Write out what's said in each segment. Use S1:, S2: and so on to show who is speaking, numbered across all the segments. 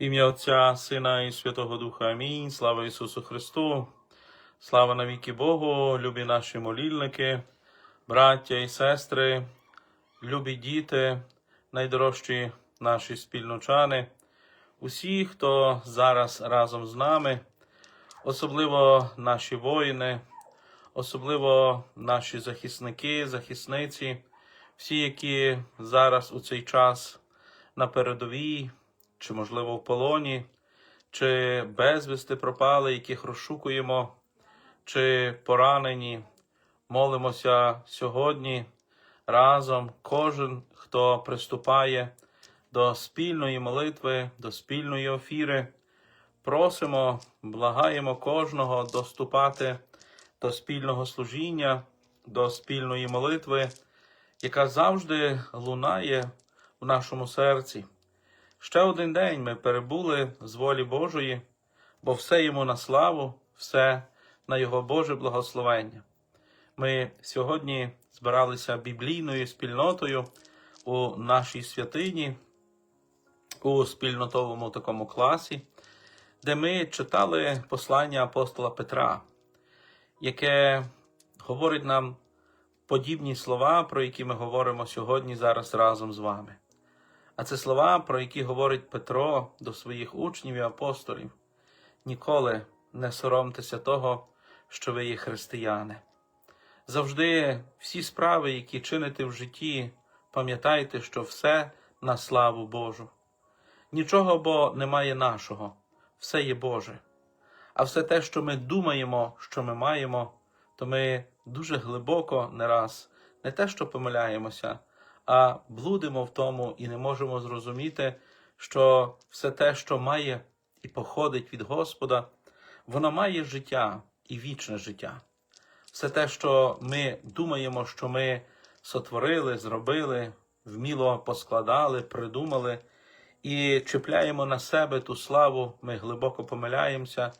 S1: Ім'я Отця, Сина і Святого Духа. Амінь. Слава Ісусу Христу. Слава навіки Богу, любі наші молільники, браття і сестри, любі діти, найдорожчі наші спільночани, усі, хто зараз разом з нами, особливо наші воїни, особливо наші захисники, захисниці, всі, які зараз у цей час на передовій, чи, можливо, в полоні, чи безвісти пропали, яких розшукуємо, чи поранені. Молимося сьогодні разом, кожен, хто приступає до спільної молитви, до спільної офіри. Просимо, благаємо кожного доступати до спільного служіння, до спільної молитви, яка завжди лунає в нашому серці. Ще один день ми перебули з волі Божої, бо все йому на славу, все на Його Боже благословення. Ми сьогодні збиралися біблійною спільнотою у нашій святині, у спільнотовому такому класі, де ми читали послання апостола Петра, яке говорить нам подібні слова, про які ми говоримо сьогодні зараз разом з вами. А це слова, про які говорить Петро до своїх учнів і апостолів. Ніколи не соромтеся того, що ви є християни. Завжди всі справи, які чините в житті, пам'ятайте, що все на славу Божу. Нічого бо немає нашого, все є Боже. А все те, що ми думаємо, що ми маємо, то ми дуже глибоко не раз не те, що помиляємося, а блудимо в тому і не можемо зрозуміти, що все те, що має і походить від Господа, воно має життя і вічне життя. Все те, що ми думаємо, що ми сотворили, зробили, вміло поскладали, придумали і чіпляємо на себе ту славу, ми глибоко помиляємося,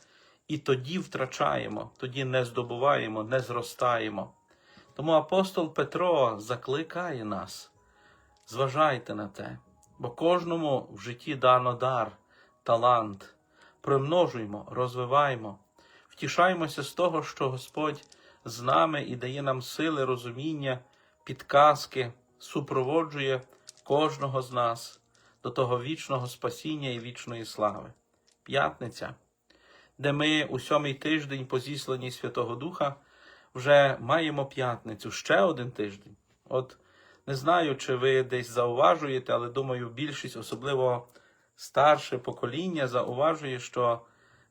S1: і тоді втрачаємо, тоді не здобуваємо, не зростаємо. Тому апостол Петро закликає нас. Зважайте на те, бо кожному в житті дано дар, талант. Примножуймо, розвиваймо, втішаймося з того, що Господь з нами і дає нам сили, розуміння, підказки, супроводжує кожного з нас до того вічного спасіння і вічної слави. П'ятниця, де ми у сьомий тиждень по зісланні Святого Духа вже маємо п'ятницю, ще один тиждень. От не знаю, чи ви десь зауважуєте, але думаю, більшість, особливо старше покоління, зауважує, що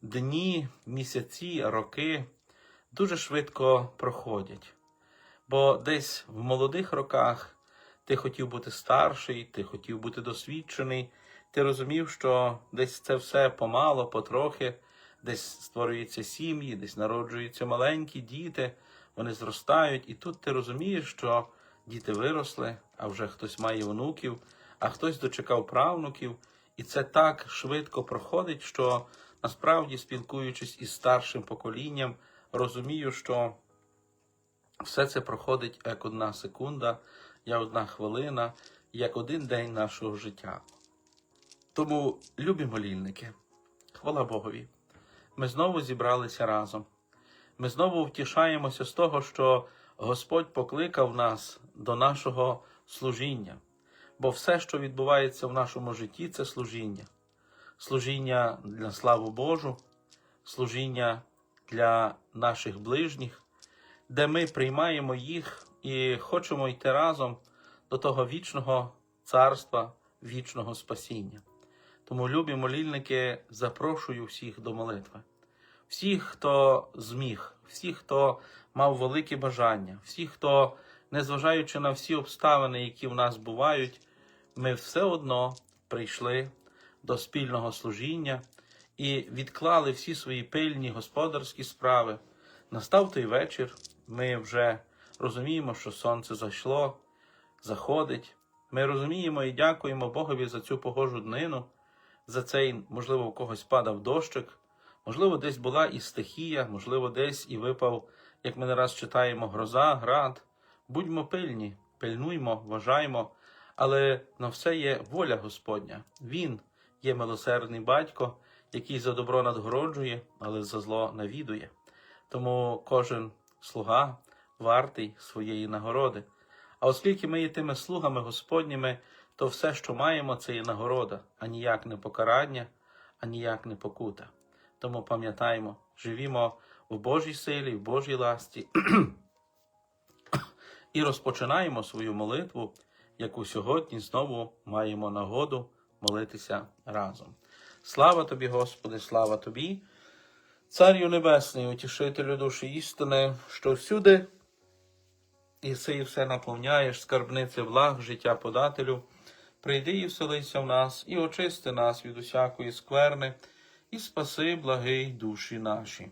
S1: дні, місяці, роки дуже швидко проходять. Бо десь в молодих роках ти хотів бути старший, ти хотів бути досвідчений, ти розумів, що десь це все помало, потрохи, десь створюються сім'ї, десь народжуються маленькі діти, вони зростають, і тут ти розумієш, що діти виросли, а вже хтось має онуків, а хтось дочекав правнуків, і це так швидко проходить, що насправді, спілкуючись із старшим поколінням, розумію, що все це проходить як одна секунда, як одна хвилина, як один день нашого життя. Тому, любі молільники, хвала Богові, ми знову зібралися разом. Ми знову втішаємося з того, що Господь покликав нас до нашого служіння, бо все, що відбувається в нашому житті, це служіння. Служіння для славу Божу, служіння для наших ближніх, де ми приймаємо їх і хочемо йти разом до того вічного царства, вічного спасіння. Тому, любі молільники, запрошую всіх до молитви. Всіх, хто зміг, всіх, хто мав велике бажання, всіх, хто, незважаючи на всі обставини, які в нас бувають, ми все одно прийшли до спільного служіння і відклали всі свої пильні господарські справи. Настав той вечір, ми вже розуміємо, що сонце зайшло, заходить. Ми розуміємо і дякуємо Богові за цю погожу днину, за цей, можливо, у когось падав дощик, можливо, десь була і стихія, можливо, десь і випав, як ми не раз читаємо, гроза, град. Будьмо пильні, пильнуймо, вважаймо, але на все є воля Господня. Він є милосердний батько, який за добро надгороджує, але за зло навідує. Тому кожен слуга вартий своєї нагороди. А оскільки ми є тими слугами Господніми, то все, що маємо, це є нагорода, а ніяк не покарання, а ніяк не покута. Тому пам'ятаймо, живімо в Божій силі, в Божій ласті і розпочинаємо свою молитву, яку сьогодні знову маємо нагоду молитися разом. Слава тобі, Господи, слава тобі, Царю Небесний, утішителю душі істини, що всюди і си і все наповняєш, скарбнице благ, життя подателю. Прийди і вселися в нас, і очисти нас від усякої скверни, і спаси, благий душі наші.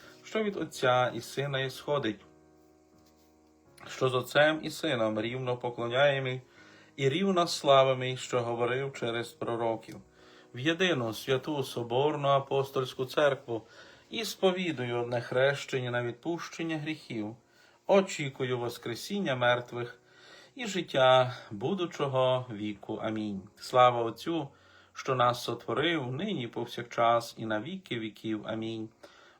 S1: що від Отця і Сина ісходить, що з Отцем і Сином рівно поклоняємий і рівно славимий, що говорив через пророків, в єдину святу Соборну апостольську церкву і сповідую одне хрещення на відпущення гріхів, очікую Воскресіння мертвих і життя будучого віку. Амінь. Слава Отцю, що нас сотворив, нині повсякчас і на віки віків. Амінь.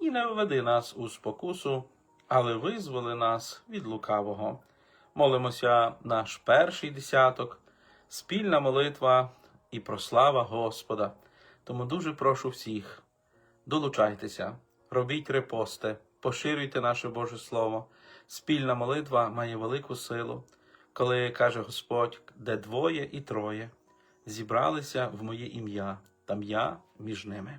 S1: і не введи нас у спокусу, але визволи нас від лукавого. Молимося наш перший десяток, спільна молитва і прослава Господа. Тому дуже прошу всіх, долучайтеся, робіть репости, поширюйте наше Боже Слово. Спільна молитва має велику силу, коли каже Господь, де двоє і троє зібралися в моє ім'я, там я між ними.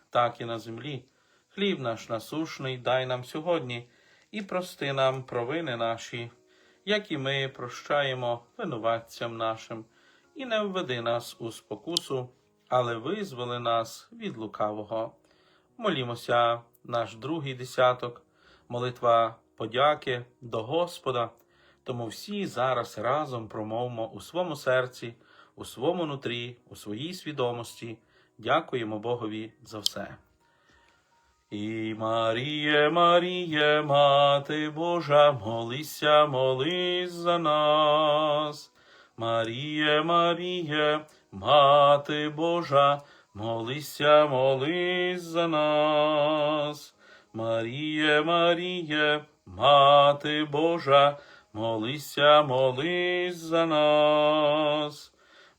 S1: так і на землі. Хліб наш насушний дай нам сьогодні і прости нам провини наші, як і ми прощаємо винуватцям нашим, і не введи нас у спокусу, але визволи нас від лукавого. Молімося, наш другий десяток, молитва подяки до Господа. Тому всі зараз разом промовимо у своєму серці, у своєму нутрі, у своїй свідомості. Дякуємо Богові за все. І Маріє, Маріє, Мати Божа, молися, молись за нас. Маріє, Маріє, Мати Божа, молися, молись за нас. Маріє, Маріє, Мати Божа, молися, молись за нас.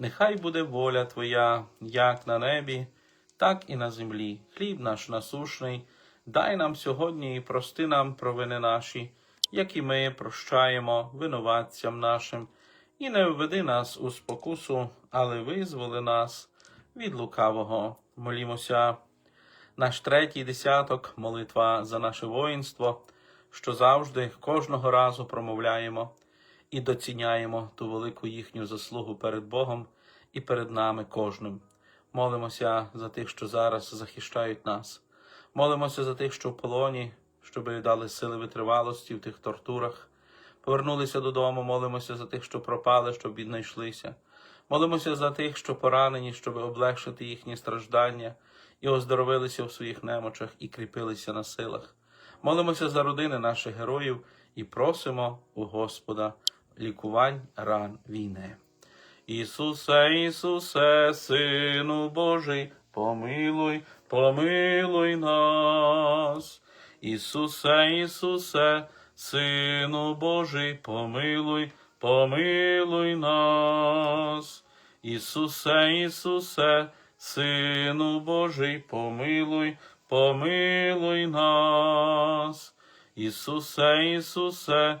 S1: нехай буде воля Твоя, як на небі, так і на землі. Хліб наш насушний, дай нам сьогодні і прости нам провини наші, як і ми прощаємо винуватцям нашим, і не введи нас у спокусу, але визволи нас від лукавого. Молімося наш третій десяток, молитва за наше воїнство, що завжди кожного разу промовляємо і доціняємо ту велику їхню заслугу перед Богом і перед нами кожним. Молимося за тих, що зараз захищають нас. Молимося за тих, що в полоні, щоб дали сили витривалості в тих тортурах. Повернулися додому, молимося за тих, що пропали, щоб віднайшлися. Молимося за тих, що поранені, щоб облегшити їхні страждання, і оздоровилися в своїх немочах і кріпилися на силах. Молимося за родини наших героїв і просимо у Господа лікувань ран війни. Ісусе, Ісусе, Сину Божий, помилуй, помилуй нас. Ісусе, Ісусе, Сину Божий, помилуй, помилуй нас. Ісусе, Ісусе, Сину Божий, помилуй, помилуй нас. Ісусе, Ісусе,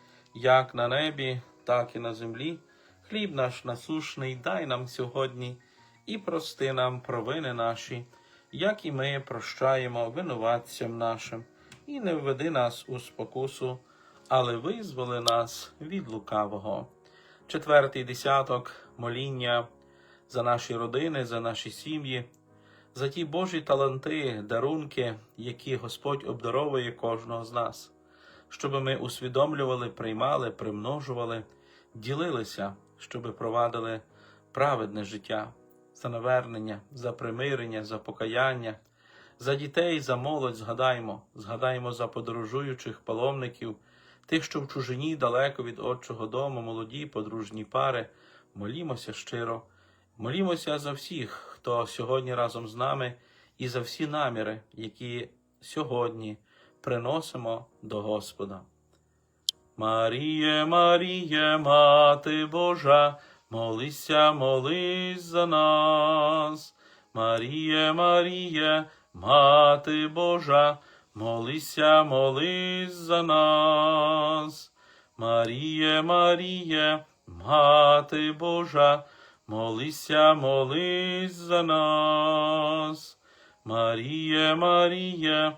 S1: як на небі, так і на землі. Хліб наш насушний дай нам сьогодні і прости нам провини наші, як і ми прощаємо винуватцям нашим, і не введи нас у спокусу, але визволи нас від лукавого. Четвертий десяток моління за наші родини, за наші сім'ї, за ті Божі таланти, дарунки, які Господь обдаровує кожного з нас, щоб ми усвідомлювали, приймали, примножували, ділилися, щоб провадили праведне життя, за навернення, за примирення, за покаяння, за дітей, за молодь згадаймо, згадаймо за подорожуючих паломників, тих, що в чужині далеко від Отчого дому, молоді, подружні пари, молімося щиро, молімося за всіх, хто сьогодні разом з нами, і за всі наміри, які сьогодні приносимо до Господа. Маріє, Маріє, Мати Божа, молися, молись за нас. Маріє, Маріє, Мати Божа, молися, молись за нас. Маріє, Маріє, Мати Божа, молися, молись за нас. Маріє, Маріє,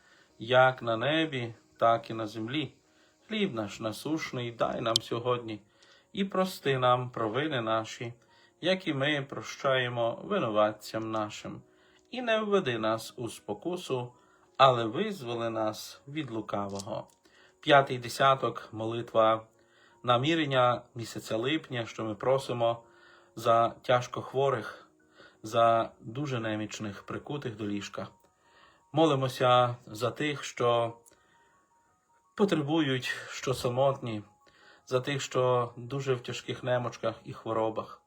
S1: як на небі, так і на землі. Хліб наш насушний дай нам сьогодні, і прости нам провини наші, як і ми прощаємо винуватцям нашим, і не введи нас у спокусу, але визволи нас від лукавого. П'ятий десяток молитва намірення місяця липня, що ми просимо за тяжко хворих, за дуже немічних, прикутих до ліжка. Молимося за тих, що потребують, що самотні, за тих, що дуже в тяжких немочках і хворобах,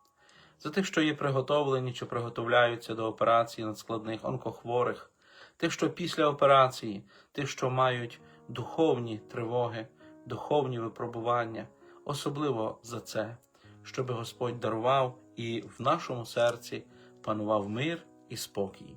S1: за тих, що є приготовлені чи приготовляються до операції надскладних онкохворих, тих, що після операції, тих, що мають духовні тривоги, духовні випробування, особливо за це, щоб Господь дарував і в нашому серці панував мир і спокій.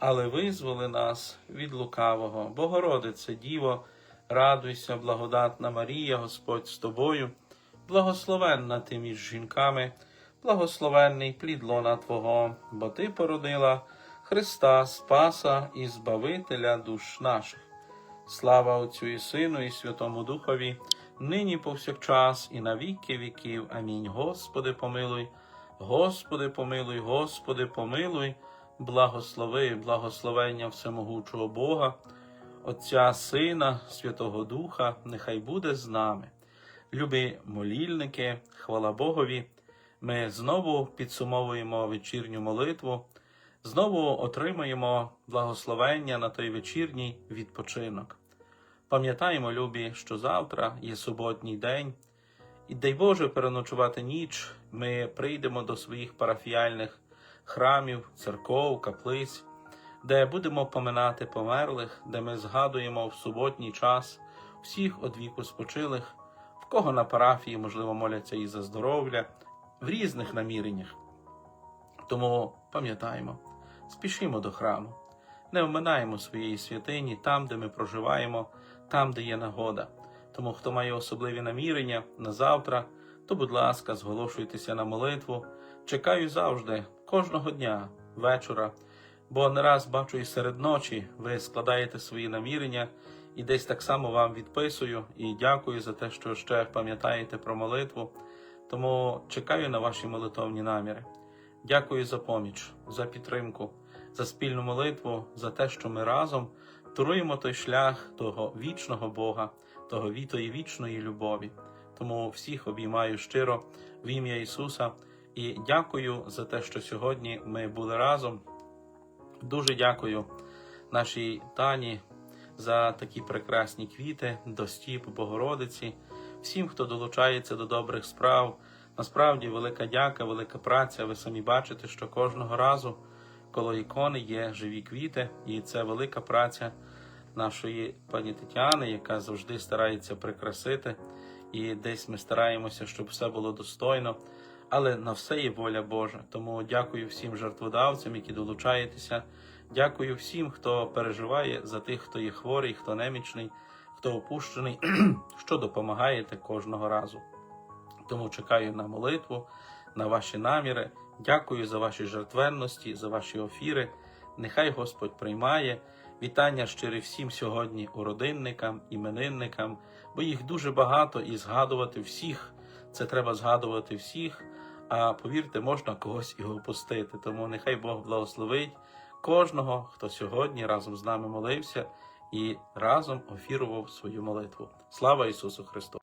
S1: але визволи нас від лукавого. Богородице, Діво, радуйся, благодатна Марія, Господь з тобою, благословенна ти між жінками, благословенний плід лона Твого, бо Ти породила Христа, Спаса і Збавителя душ наших. Слава Отцю і Сину, і Святому Духові, нині повсякчас, і на віки віків. Амінь. Господи, помилуй, Господи, помилуй, Господи, помилуй, благослови, благословення всемогучого Бога, Отця Сина, Святого Духа, нехай буде з нами. Любі молільники, хвала Богові, ми знову підсумовуємо вечірню молитву, знову отримаємо благословення на той вечірній відпочинок. Пам'ятаємо, любі, що завтра є суботній день, і дай Боже переночувати ніч. Ми прийдемо до своїх парафіяльних храмів, церков, каплиць, де будемо поминати померлих, де ми згадуємо в суботній час всіх одвіку спочилих, в кого на парафії, можливо, моляться і за здоров'я, в різних наміреннях. Тому пам'ятаємо, спішимо до храму, не оминаємо своєї святині там, де ми проживаємо, там, де є нагода. Тому, хто має особливі намірення на завтра, то, будь ласка, зголошуйтеся на молитву. Чекаю завжди, кожного дня, вечора, бо не раз бачу і серед ночі ви складаєте свої намірення, і десь так само вам відписую і дякую за те, що ще пам'ятаєте про молитву. Тому чекаю на ваші молитовні наміри. Дякую за поміч, за підтримку, за спільну молитву, за те, що ми разом туруємо той шлях того вічного Бога, того вітої вічної любові. Тому всіх обіймаю щиро в ім'я Ісуса і дякую за те, що сьогодні ми були разом. Дуже дякую нашій Тані за такі прекрасні квіти до стіп Богородиці, всім, хто долучається до добрих справ. Насправді, велика дяка, велика праця. Ви самі бачите, що кожного разу коло ікони є живі квіти, і це велика праця нашої пані Тетяни, яка завжди старається прикрасити. І десь ми стараємося, щоб все було достойно. Але на все є воля Божа. Тому дякую всім жертводавцям, які долучаєтеся. Дякую всім, хто переживає за тих, хто є хворий, хто немічний, хто опущений, що допомагаєте кожного разу. Тому чекаю на молитву, на ваші наміри. Дякую за ваші жертвенності, за ваші офіри. нехай Господь приймає. Вітання щирі всім сьогодні уродинникам, іменинникам, бо їх дуже багато і згадувати всіх. Це треба згадувати всіх. А повірте, можна когось і опустити. Тому нехай Бог благословить кожного, хто сьогодні разом з нами молився і разом офірував свою молитву. Слава Ісусу Христу!